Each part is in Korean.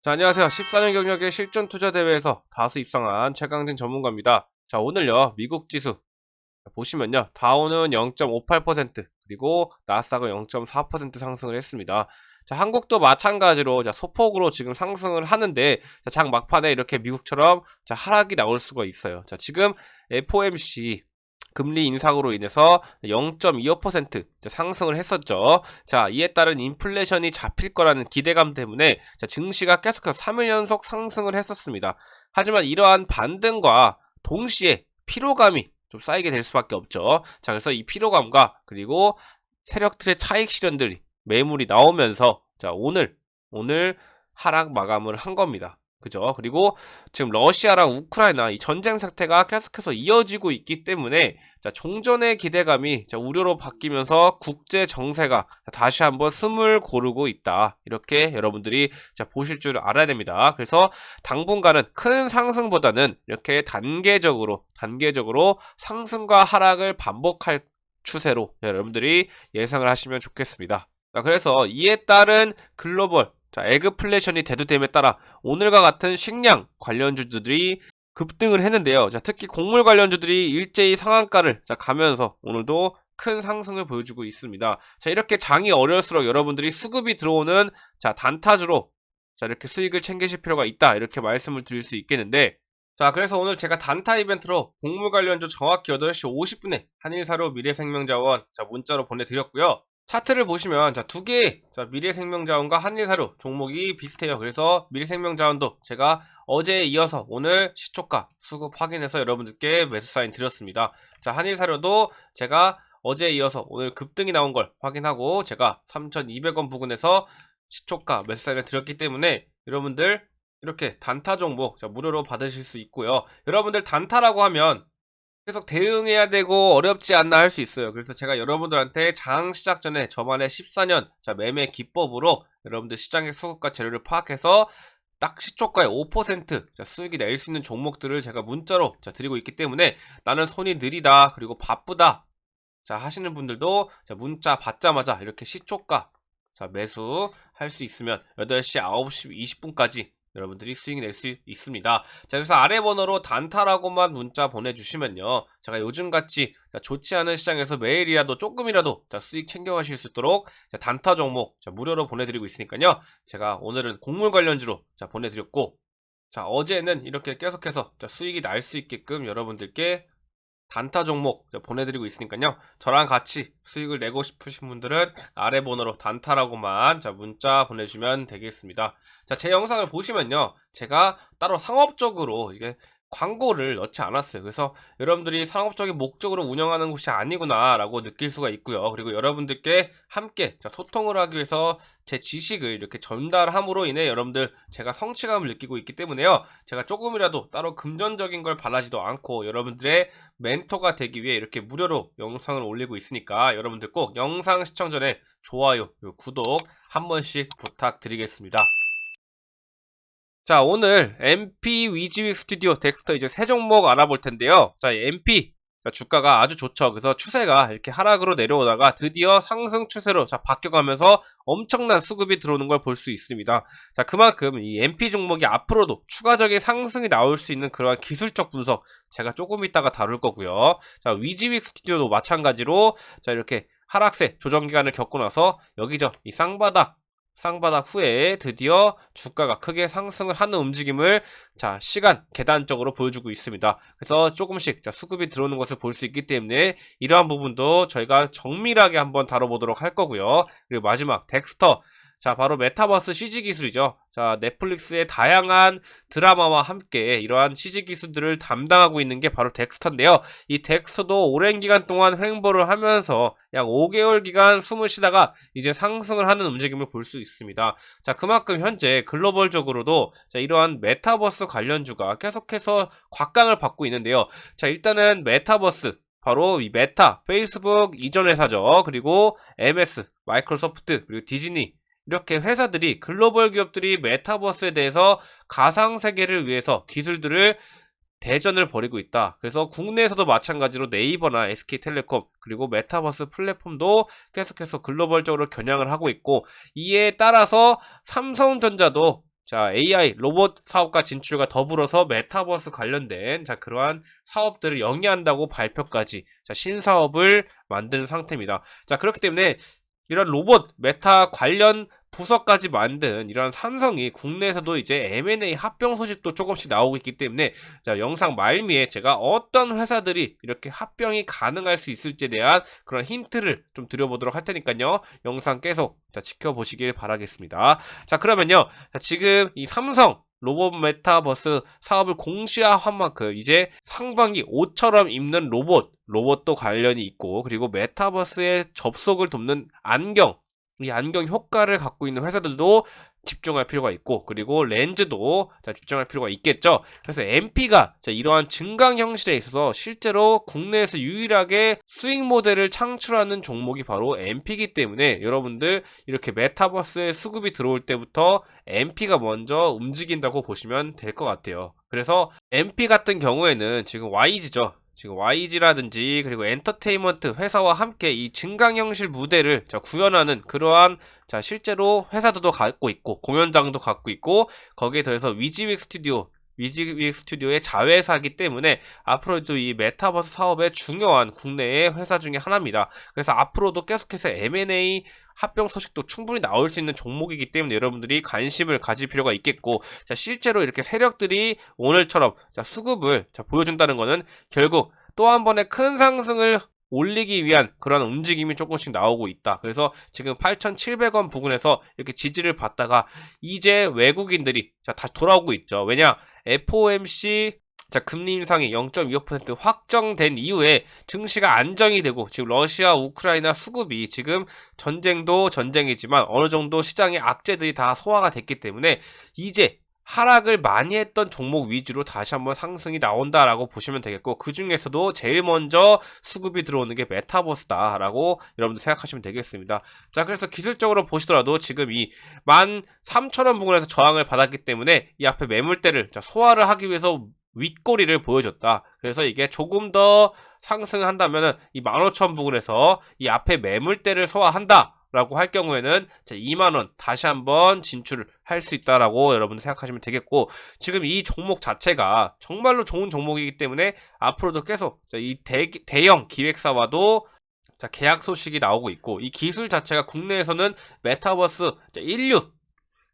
자, 안녕하세요. 14년 경력의 실전 투자 대회에서 다수 입상한 최강진 전문가입니다. 자, 오늘요. 미국 지수 보시면요. 다우는 0.58% 그리고 나스닥은 0.4% 상승을 했습니다. 자, 한국도 마찬가지로 자, 소폭으로 지금 상승을 하는데 자, 장 막판에 이렇게 미국처럼 자, 하락이 나올 수가 있어요. 자, 지금 FOMC 금리 인상으로 인해서 0.25% 상승을 했었죠. 자, 이에 따른 인플레이션이 잡힐 거라는 기대감 때문에 자, 증시가 계속해서 3일 연속 상승을 했었습니다. 하지만 이러한 반등과 동시에 피로감이 좀 쌓이게 될 수밖에 없죠. 자, 그래서 이 피로감과 그리고 세력들의 차익 실현들이 매물이 나오면서 자, 오늘 오늘 하락 마감을 한 겁니다. 그죠? 그리고 지금 러시아랑 우크라이나 이 전쟁 사태가 계속해서 이어지고 있기 때문에 자, 종전의 기대감이 자, 우려로 바뀌면서 국제 정세가 자, 다시 한번 숨을 고르고 있다. 이렇게 여러분들이 자, 보실 줄 알아야 됩니다. 그래서 당분간은 큰 상승보다는 이렇게 단계적으로 단계적으로 상승과 하락을 반복할 추세로 여러분들이 예상을 하시면 좋겠습니다. 자, 그래서 이에 따른 글로벌 자, 에그플레이션이 대두됨에 따라 오늘과 같은 식량 관련주들이 급등을 했는데요. 자, 특히 곡물 관련주들이 일제히 상한가를 자, 가면서 오늘도 큰 상승을 보여주고 있습니다. 자, 이렇게 장이 어려울수록 여러분들이 수급이 들어오는 자, 단타주로 자, 이렇게 수익을 챙기실 필요가 있다. 이렇게 말씀을 드릴 수 있겠는데 자, 그래서 오늘 제가 단타 이벤트로 곡물 관련주 정확히 8시 50분에 한일사로 미래생명자원 자, 문자로 보내드렸고요. 차트를 보시면 자 두 개의 자, 미래생명자원과 한일사료 종목이 비슷해요. 그래서 미래생명자원도 제가 어제에 이어서 오늘 시초가 수급 확인해서 여러분들께 매수 사인 드렸습니다. 자 한일사료도 제가 어제에 이어서 오늘 급등이 나온 걸 확인하고 제가 3,200원 부근에서 시초가 매수 사인을 드렸기 때문에 여러분들 이렇게 단타 종목 자, 무료로 받으실 수 있고요. 여러분들 단타라고 하면 계속 대응해야 되고 어렵지 않나 할 수 있어요. 그래서 제가 여러분들한테 장 시작 전에 저만의 14년 자, 매매 기법으로 여러분들 시장의 수급과 재료를 파악해서 딱 시초가의 5% 자, 수익이 낼 수 있는 종목들을 제가 문자로 자, 드리고 있기 때문에 나는 손이 느리다 그리고 바쁘다 자 하시는 분들도 자, 문자 받자마자 이렇게 시초가 자 매수 할 수 있으면 8시 9시 20분까지 여러분들이 수익 낼 수 있습니다. 자, 그래서 아래 번호로 단타라고만 문자 보내주시면요. 제가 요즘같이 좋지 않은 시장에서 매일이라도 조금이라도 수익 챙겨가실 수 있도록 단타 종목 무료로 보내드리고 있으니까요. 제가 오늘은 곡물 관련주로 보내드렸고, 자, 어제는 이렇게 계속해서 수익이 날 수 있게끔 여러분들께 단타 종목 보내드리고 있으니까요. 저랑 같이 수익을 내고 싶으신 분들은 아래 번호로 단타라고만 자 문자 보내주시면 되겠습니다. 자, 제 영상을 보시면요. 제가 따로 상업적으로 이게 광고를 넣지 않았어요. 그래서 여러분들이 상업적인 목적으로 운영하는 곳이 아니구나라고 느낄 수가 있고요. 그리고 여러분들께 함께 소통을 하기 위해서 제 지식을 이렇게 전달함으로 인해 여러분들 제가 성취감을 느끼고 있기 때문에요. 제가 조금이라도 따로 금전적인 걸 바라지도 않고 여러분들의 멘토가 되기 위해 이렇게 무료로 영상을 올리고 있으니까 여러분들 꼭 영상 시청 전에 좋아요, 구독 한 번씩 부탁드리겠습니다. 자, 오늘 MP 위즈윅 스튜디오 덱스터 이제 세 종목 알아볼 텐데요. 자, MP 자, 주가가 아주 좋죠. 그래서 추세가 이렇게 하락으로 내려오다가 드디어 상승 추세로 자, 바뀌어가면서 엄청난 수급이 들어오는 걸 볼 수 있습니다. 자, 그만큼 이 MP 종목이 앞으로도 추가적인 상승이 나올 수 있는 그러한 기술적 분석 제가 조금 있다가 다룰 거고요. 자, 위즈윅 스튜디오도 마찬가지로 자, 이렇게 하락세 조정 기간을 겪고 나서 여기죠. 이 쌍바닥 쌍바닥 후에 드디어 주가가 크게 상승을 하는 움직임을 자 시간 계단적으로 보여주고 있습니다. 그래서 조금씩 자, 수급이 들어오는 것을 볼 수 있기 때문에 이러한 부분도 저희가 정밀하게 한번 다뤄보도록 할 거고요. 그리고 마지막 덱스터 자, 바로 메타버스 CG 기술이죠. 자, 넷플릭스의 다양한 드라마와 함께 이러한 CG 기술들을 담당하고 있는 게 바로 덱스터인데요. 이 덱스터도 오랜 기간 동안 횡보를 하면서 약 5개월 기간 숨을 쉬다가 이제 상승을 하는 움직임을 볼 수 있습니다. 자, 그만큼 현재 글로벌적으로도 자, 이러한 메타버스 관련주가 계속해서 곽강을 받고 있는데요. 자, 일단은 메타버스 바로 이 메타, 페이스북 이전 회사죠. 그리고 MS, 마이크로소프트, 그리고 디즈니 이렇게 회사들이 글로벌 기업들이 메타버스에 대해서 가상 세계를 위해서 기술들을 대전을 벌이고 있다. 그래서 국내에서도 마찬가지로 네이버나 SK텔레콤 그리고 메타버스 플랫폼도 계속해서 글로벌적으로 겨냥을 하고 있고 이에 따라서 삼성전자도 자, AI 로봇 사업과 진출과 더불어서 메타버스 관련된 자, 그러한 사업들을 영위한다고 발표까지 자, 신사업을 만든 상태입니다. 자, 그렇기 때문에 이런 로봇 메타 관련 부서까지 만든 이런 삼성이 국내에서도 이제 M&A 합병 소식도 조금씩 나오고 있기 때문에 자, 영상 말미에 제가 어떤 회사들이 이렇게 합병이 가능할 수 있을지에 대한 그런 힌트를 좀 드려보도록 할 테니까요. 영상 계속 자, 지켜보시길 바라겠습니다. 자, 그러면요. 자, 지금 이 삼성 로봇 메타버스 사업을 공시화한 만큼 이제 상반기 옷처럼 입는 로봇, 로봇도 관련이 있고 그리고 메타버스의 접속을 돕는 안경, 이 안경 효과를 갖고 있는 회사들도 집중할 필요가 있고 그리고 렌즈도 자, 집중할 필요가 있겠죠. 그래서 MP가 자, 이러한 증강 형식에 있어서 실제로 국내에서 유일하게 수익 모델을 창출하는 종목이 바로 MP이기 때문에 여러분들 이렇게 메타버스에 수급이 들어올 때부터 MP가 먼저 움직인다고 보시면 될 것 같아요. 그래서 MP 같은 경우에는 지금 YG죠. 지금 YG라든지 그리고 엔터테인먼트 회사와 함께 이 증강형실 무대를 자, 구현하는 그러한 자 실제로 회사들도 갖고 있고 공연장도 갖고 있고 거기에 더해서 위지윅 스튜디오 위지윅 스튜디오의 자회사이기 때문에 앞으로도 이 메타버스 사업의 중요한 국내의 회사 중에 하나입니다. 그래서 앞으로도 계속해서 M&A 합병 소식도 충분히 나올 수 있는 종목이기 때문에 여러분들이 관심을 가질 필요가 있겠고 자 실제로 이렇게 세력들이 오늘처럼 자 수급을 자 보여준다는 거는 결국 또 한 번의 큰 상승을 올리기 위한 그런 움직임이 조금씩 나오고 있다. 그래서 지금 8,700원 부근에서 이렇게 지지를 받다가 이제 외국인들이 자 다시 돌아오고 있죠. 왜냐 FOMC 자, 금리 인상이 0.25% 확정된 이후에 증시가 안정이 되고 지금 러시아, 우크라이나 수급이 지금 전쟁도 전쟁이지만 어느 정도 시장의 악재들이 다 소화가 됐기 때문에 이제 하락을 많이 했던 종목 위주로 다시 한번 상승이 나온다라고 보시면 되겠고 그 중에서도 제일 먼저 수급이 들어오는 게 메타버스다라고 여러분들 생각하시면 되겠습니다. 자 그래서 기술적으로 보시더라도 지금 이 13,000원 부근에서 저항을 받았기 때문에 이 앞에 매물대를 자, 소화를 하기 위해서 윗꼬리를 보여줬다. 그래서 이게 조금 더 상승한다면은 이 15,000 부근에서 이 앞에 매물대를 소화한다. 라고 할 경우에는 2만원 다시 한번 진출을 할 수 있다라고 여러분들 생각하시면 되겠고 지금 이 종목 자체가 정말로 좋은 종목이기 때문에 앞으로도 계속 이 대, 대형 기획사와도 자, 계약 소식이 나오고 있고 이 기술 자체가 국내에서는 메타버스 16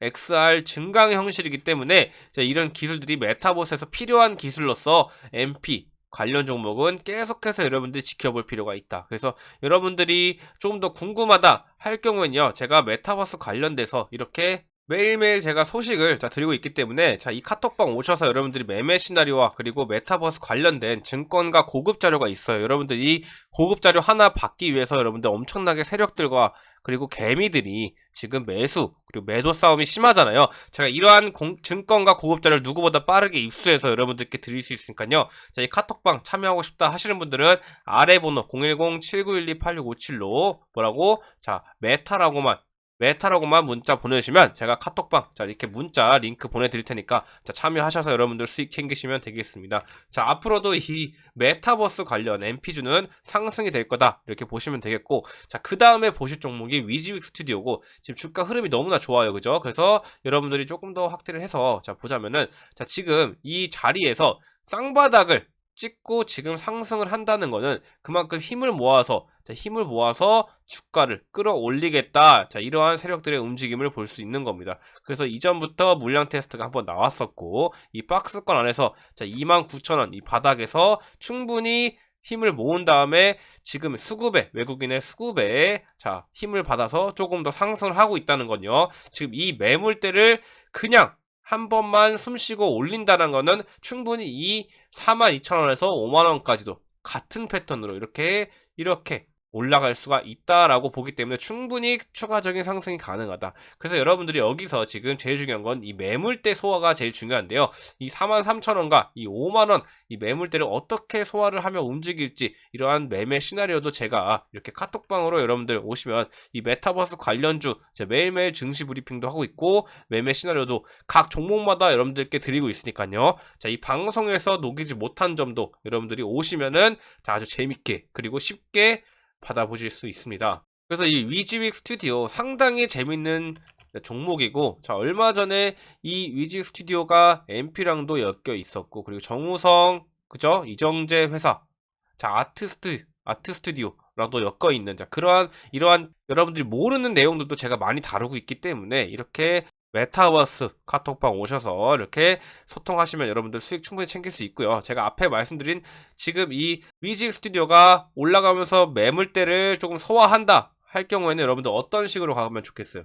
XR 증강 형식이기 때문에 이런 기술들이 메타버스에서 필요한 기술로서 MP 관련 종목은 계속해서 여러분들이 지켜볼 필요가 있다. 그래서 여러분들이 조금 더 궁금하다 할 경우에는요, 제가 메타버스 관련돼서 이렇게 매일매일 제가 소식을 자, 드리고 있기 때문에 자, 이 카톡방 오셔서 여러분들이 매매 시나리오와 그리고 메타버스 관련된 증권과 고급 자료가 있어요. 여러분들이 고급 자료 하나 받기 위해서 여러분들 엄청나게 세력들과 그리고 개미들이 지금 매수 그리고 매도 싸움이 심하잖아요. 제가 이러한 공, 증권과 고급 자료를 누구보다 빠르게 입수해서 여러분들께 드릴 수 있으니까요. 자, 이 카톡방 참여하고 싶다 하시는 분들은 아래 번호 010-7912-8657로 뭐라고 자 메타라고만 메타라고만 문자 보내주시면 제가 카톡방 자 이렇게 문자 링크 보내드릴 테니까 자 참여하셔서 여러분들 수익 챙기시면 되겠습니다. 자 앞으로도 이 메타버스 관련 MP주는 상승이 될 거다 이렇게 보시면 되겠고 자그 다음에 보실 종목이 위즈윅 스튜디오고 지금 주가 흐름이 너무나 좋아요 그죠? 그래서 여러분들이 조금 더 확대를 해서 자 보자면은 자 지금 이 자리에서 쌍바닥을 찍고 지금 상승을 한다는 거는 그만큼 힘을 모아서 자, 힘을 모아서 주가를 끌어올리겠다. 자, 이러한 세력들의 움직임을 볼 수 있는 겁니다. 그래서 이전부터 물량 테스트가 한번 나왔었고 이 박스권 안에서 자, 29,000원 이 바닥에서 충분히 힘을 모은 다음에 지금 수급에 외국인의 수급에 자 힘을 받아서 조금 더 상승을 하고 있다는 건요. 지금 이 매물대를 그냥 한 번만 숨 쉬고 올린다는 거는 충분히 이 42,000원에서 5만원까지도 같은 패턴으로 이렇게 이렇게 올라갈 수가 있다라고 보기 때문에 충분히 추가적인 상승이 가능하다. 그래서 여러분들이 여기서 지금 제일 중요한 건 이 매물대 소화가 제일 중요한데요. 이 43,000원과 이 5만원 이 매물대를 어떻게 소화를 하며 움직일지 이러한 매매 시나리오도 제가 이렇게 카톡방으로 여러분들 오시면 이 메타버스 관련주 매일매일 증시 브리핑도 하고 있고 매매 시나리오도 각 종목마다 여러분들께 드리고 있으니까요. 자, 이 방송에서 녹이지 못한 점도 여러분들이 오시면은 자, 아주 재밌게 그리고 쉽게 받아보실 수 있습니다. 그래서 이 위즈윅 스튜디오 상당히 재밌는 종목이고 자 얼마 전에 이 위지 스튜디오가 MP랑도 엮여 있었고 그리고 정우성 그죠 이정재 회사 자 아트스트 아트 스튜디오랑도 엮여 있는 자 그러한 이러한 여러분들이 모르는 내용들도 제가 많이 다루고 있기 때문에 이렇게 메타버스 카톡방 오셔서 이렇게 소통하시면 여러분들 수익 충분히 챙길 수 있고요. 제가 앞에 말씀드린 지금 이 위직 스튜디오가 올라가면서 매물대를 조금 소화한다 할 경우에는 여러분들 어떤 식으로 가면 좋겠어요?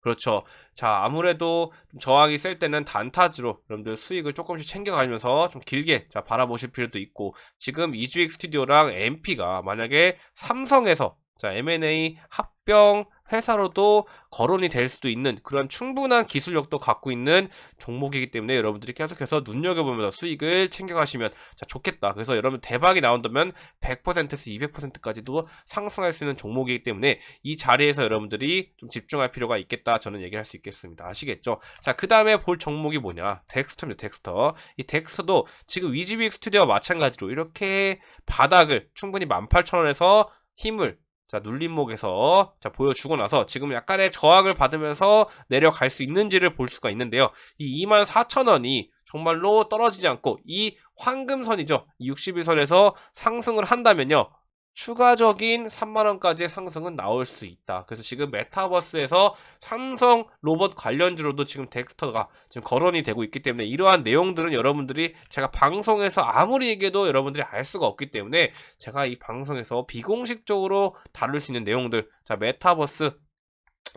그렇죠. 자, 아무래도 좀 저항이 셀 때는 단타주로 여러분들 수익을 조금씩 챙겨가면서 좀 길게 자, 바라보실 필요도 있고 지금 이주익 스튜디오랑 MP가 만약에 삼성에서 자, M&A 합병 회사로도 거론이 될 수도 있는 그런 충분한 기술력도 갖고 있는 종목이기 때문에 여러분들이 계속해서 눈여겨보면서 수익을 챙겨가시면 자, 좋겠다. 그래서 여러분 대박이 나온다면 100%에서 200%까지도 상승할 수 있는 종목이기 때문에 이 자리에서 여러분들이 좀 집중할 필요가 있겠다. 저는 얘기할 수 있겠습니다. 아시겠죠? 자, 그 다음에 볼 종목이 뭐냐? 덱스터입니다. 덱스터. 이 덱스터도 지금 위즈빅 스튜디오와 마찬가지로 이렇게 바닥을 충분히 18,000원에서 힘을 자, 눌림목에서 자, 보여주고 나서 지금 약간의 저항을 받으면서 내려갈 수 있는지를 볼 수가 있는데요. 이 24,000원이 정말로 떨어지지 않고 이 황금선이죠. 이 61선에서 상승을 한다면요. 추가적인 3만원까지의 상승은 나올 수 있다. 그래서 지금 메타버스에서 삼성 로봇 관련주로도 지금 덱스터가 지금 거론이 되고 있기 때문에 이러한 내용들은 여러분들이 제가 방송에서 아무리 얘기해도 여러분들이 알 수가 없기 때문에 제가 이 방송에서 비공식적으로 다룰 수 있는 내용들 자 메타버스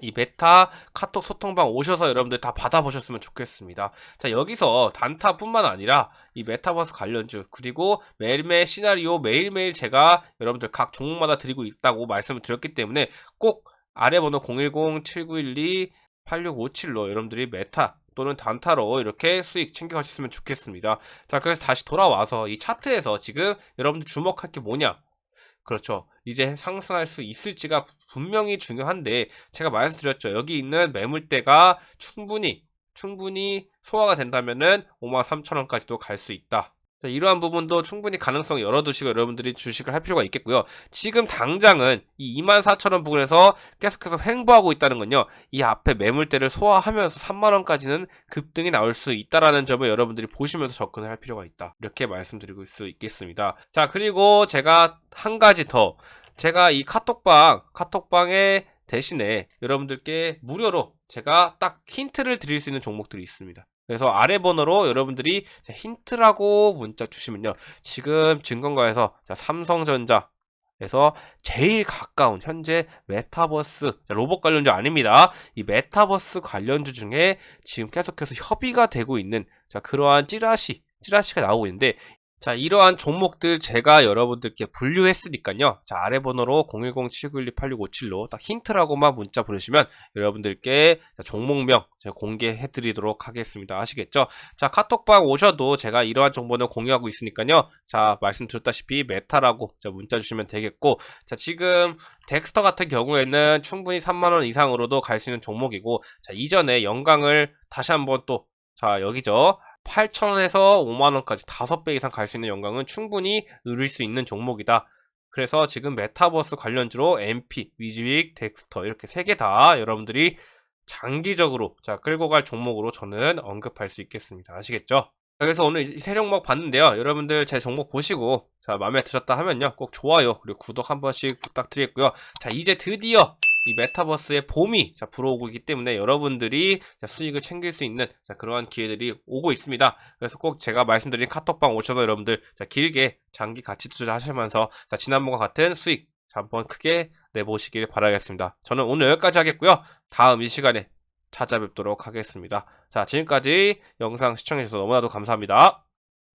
이 베타 카톡 소통방 오셔서 여러분들 다 받아보셨으면 좋겠습니다. 자, 여기서 단타뿐만 아니라 이 메타버스 관련주, 그리고 매일매일 시나리오 매일매일 제가 여러분들 각 종목마다 드리고 있다고 말씀을 드렸기 때문에 꼭 아래 번호 010-7912-8657로 여러분들이 메타 또는 단타로 이렇게 수익 챙겨가셨으면 좋겠습니다. 자, 그래서 다시 돌아와서 이 차트에서 지금 여러분들 주목할 게 뭐냐? 그렇죠. 이제 상승할 수 있을지가 분명히 중요한데 제가 말씀드렸죠. 여기 있는 매물대가 충분히 충분히 소화가 된다면은 53,000원까지도 갈 수 있다. 자, 이러한 부분도 충분히 가능성 열어두시고 여러분들이 주식을 할 필요가 있겠고요. 지금 당장은 이 24,000원 부근에서 계속해서 횡보하고 있다는 건요. 이 앞에 매물대를 소화하면서 3만원까지는 급등이 나올 수 있다라는 점을 여러분들이 보시면서 접근을 할 필요가 있다. 이렇게 말씀드리고 수 있겠습니다. 자, 그리고 제가 한 가지 더. 제가 이 카톡방, 카톡방에 대신에 여러분들께 무료로 제가 딱 힌트를 드릴 수 있는 종목들이 있습니다. 그래서 아래 번호로 여러분들이 힌트라고 문자 주시면요. 지금 증권가에서 삼성전자 에서 제일 가까운 현재 메타버스 로봇 관련주 아닙니다. 이 메타버스 관련주 중에 지금 계속해서 협의가 되고 있는 자 그러한 찌라시 찌라시가 나오고 있는데 자, 이러한 종목들 제가 여러분들께 분류했으니까요. 자, 아래 번호로 010-7912-8657로 딱 힌트라고만 문자 보내시면 여러분들께 종목명 제가 공개해 드리도록 하겠습니다. 아시겠죠? 자, 카톡방 오셔도 제가 이러한 정보는 공유하고 있으니까요. 자, 말씀드렸다시피 메타라고 자, 문자 주시면 되겠고, 자, 지금 덱스터 같은 경우에는 충분히 3만원 이상으로도 갈 수 있는 종목이고, 자, 이전에 영광을 다시 한번 또, 자, 여기죠. 8,000원에서 5만원까지 5배 이상 갈 수 있는 영광은 충분히 누릴 수 있는 종목이다. 그래서 지금 메타버스 관련주로 MP, 위즈윅, 덱스터 이렇게 세 개 다 여러분들이 장기적으로 자 끌고 갈 종목으로 저는 언급할 수 있겠습니다. 아시겠죠? 그래서 오늘 이 세 종목 봤는데요. 여러분들 제 종목 보시고 자 마음에 드셨다 하면요. 꼭 좋아요 그리고 구독 한 번씩 부탁드리겠고요. 자 이제 드디어 이 메타버스의 봄이 자, 불어오고 있기 때문에 여러분들이 자, 수익을 챙길 수 있는 자, 그러한 기회들이 오고 있습니다. 그래서 꼭 제가 말씀드린 카톡방 오셔서 여러분들 자, 길게 장기 가치 투자 하시면서 자, 지난번과 같은 수익 자, 한번 크게 내보시길 바라겠습니다. 저는 오늘 여기까지 하겠고요. 다음 이 시간에 찾아뵙도록 하겠습니다. 자, 지금까지 영상 시청해주셔서 너무나도 감사합니다.